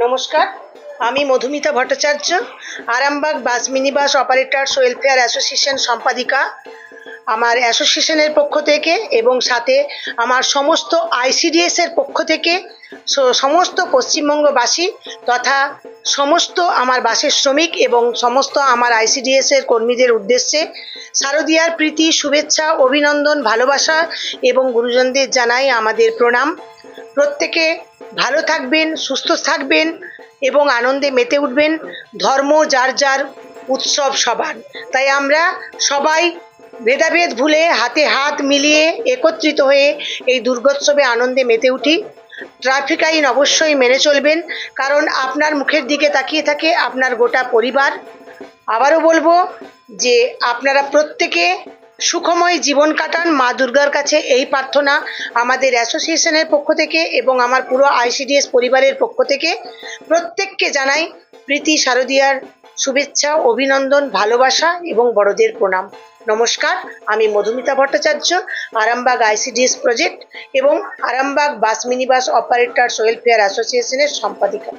নমস্কার, আমি Madhumita Bhattacharya, Arambagh bus minibus operators welfare association সম্পাদিকা। আমার অ্যাসোসিয়েশনের পক্ষ থেকে এবং সাথে আমার সমস্ত আইসিডিএস এর পক্ষ থেকে সমস্ত পশ্চিমবঙ্গবাসী তথা সমস্ত আমার বাসের শ্রমিক এবং সমস্ত আমার আইসিডিএস এর কর্মীদের উদ্দেশ্যে শারদীয়ার প্রীতি, শুভেচ্ছা, অভিনন্দন, ভালোবাসা এবং গুরুজনদের জানাই আমাদের প্রণাম। প্রত্যেকে ভালো থাকবেন, সুস্থ থাকবেন এবং আনন্দে মেতে উঠবেন। ধর্ম যার যার উৎসব সবার। তাই আমরা সবাই ভেদাভেদ ভুলে হাতে হাত মিলিয়ে একত্রিত হয়ে এই দুর্গোৎসবে আনন্দে মেতে উঠি। ট্রাফিক আইন অবশ্যই মেনে চলবেন, কারণ আপনার মুখের দিকে তাকিয়ে থাকে আপনার গোটা পরিবার। আবারও বলব যে আপনারা প্রত্যেকে সুখময় জীবন কাটান মা দুর্গার কাছে এই প্রার্থনা আমাদের অ্যাসোসিয়েশনের পক্ষ থেকে এবং আমার পুরো আইসিডিএস পরিবারের পক্ষ থেকে। প্রত্যেককে জানাই প্রীতি শারদীয়ার শুভেচ্ছা, অভিনন্দন, ভালোবাসা এবং বড়দের প্রণাম। নমস্কার, আমি মধুমিতা ভট্টাচার্য, আরামবাগ আইসিডিএস প্রজেক্ট এবং Arambagh bus minibus operators welfare অ্যাসোসিয়েশনের সম্পাদিকা।